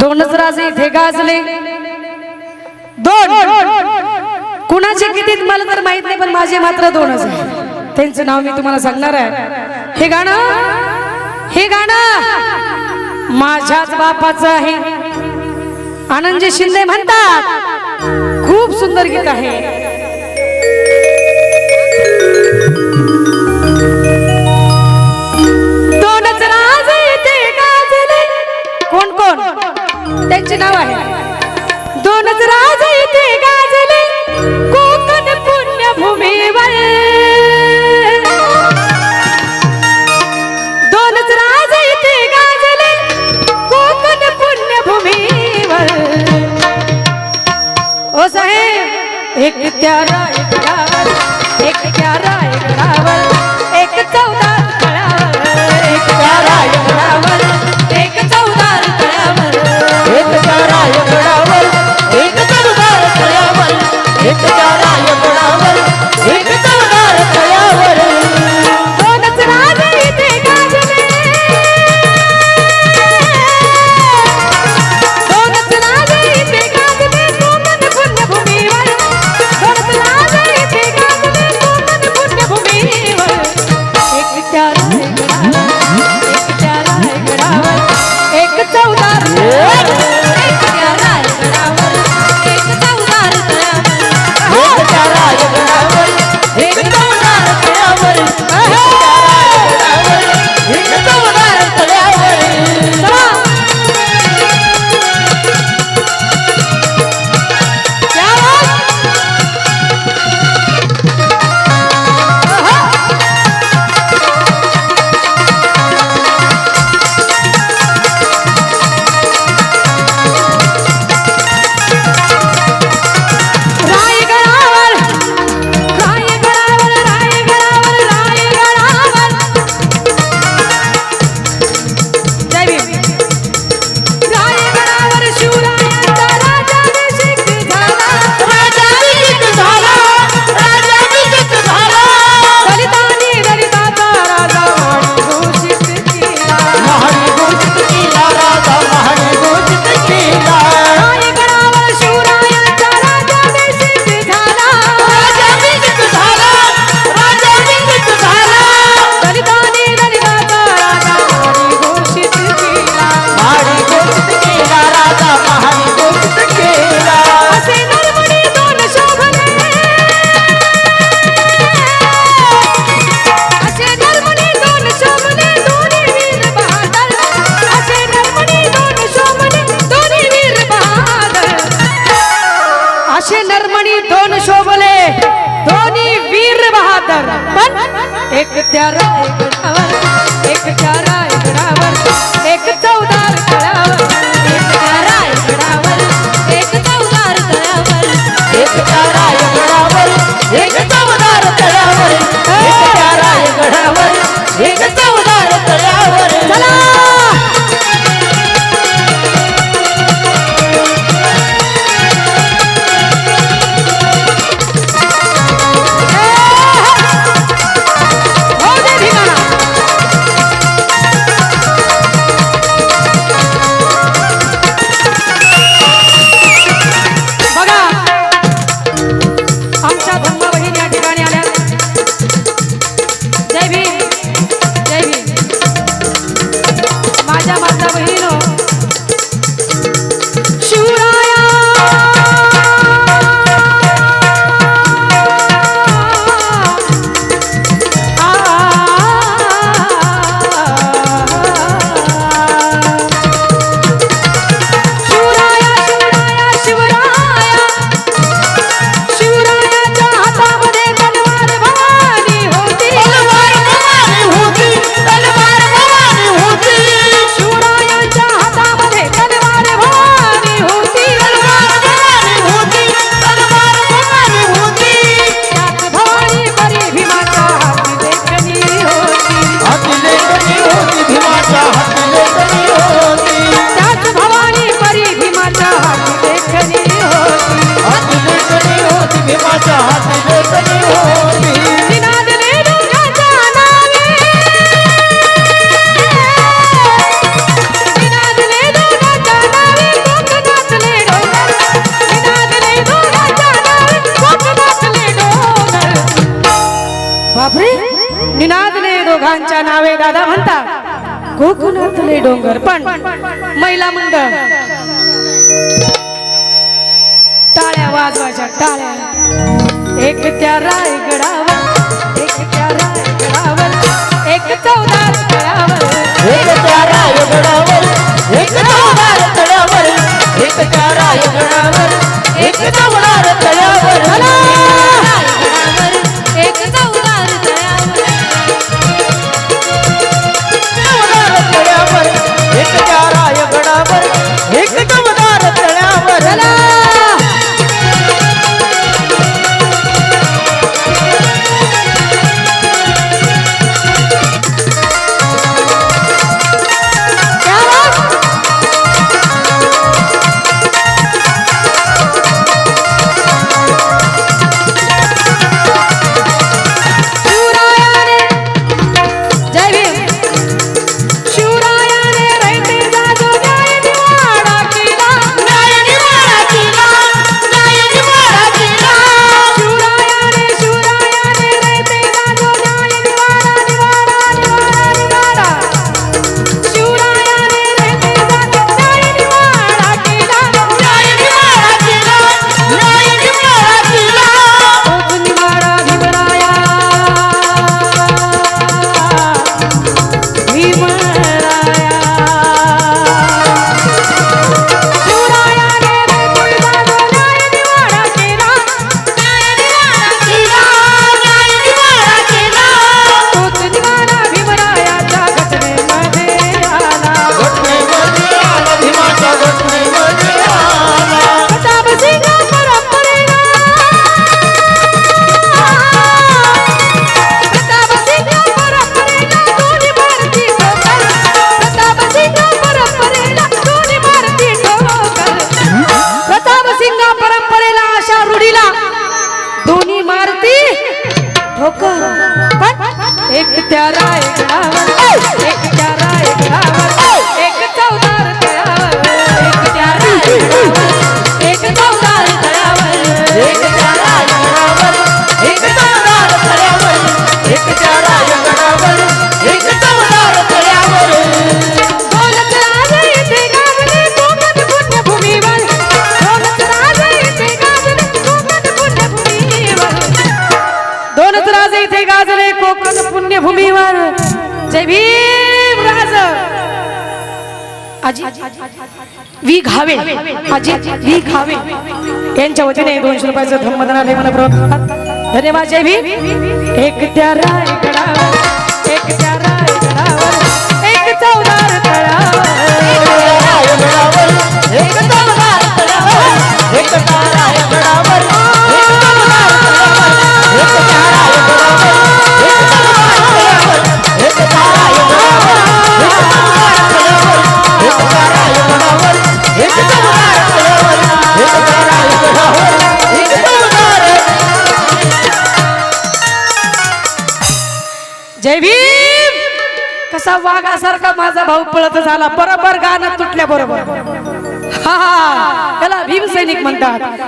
दोनच राजे इथे गाजले. दोन कुणाचे किती मला तर माहीत नाही पण माझे मात्र दोनच त्यांचं नाव मी तुम्हाला सांगणार आहे. हे गाणं हे गाणं माझ्याच बापाचं आहे. आनंद शिंदे म्हणतात खूप सुंदर गीत आहे. એક ક્યારા એક રાવણ એક ક્યારા એક રાવણ quero पाहता कोकणातले डोंगर. पण महिला मंडळ. टाळ्या वाजवाच्या टाळ्या. एक त्या रायगडावर एक त्या रायगडावर एक चौदा गडावर एक त्या राय राय रावण एक राय रावण वी घावे. आजी वी घावे. यांच्या वतीने दोनशे रुपयाचं मला धन्यवाद जय भी एक त्या एक त्या एक तळा जय भीम! कसा वाघासारखा माझा भाऊ पळत झाला. बरोबर गाणं तुटल्या बरोबर. हा हा त्याला भीमसैनिक म्हणतात. या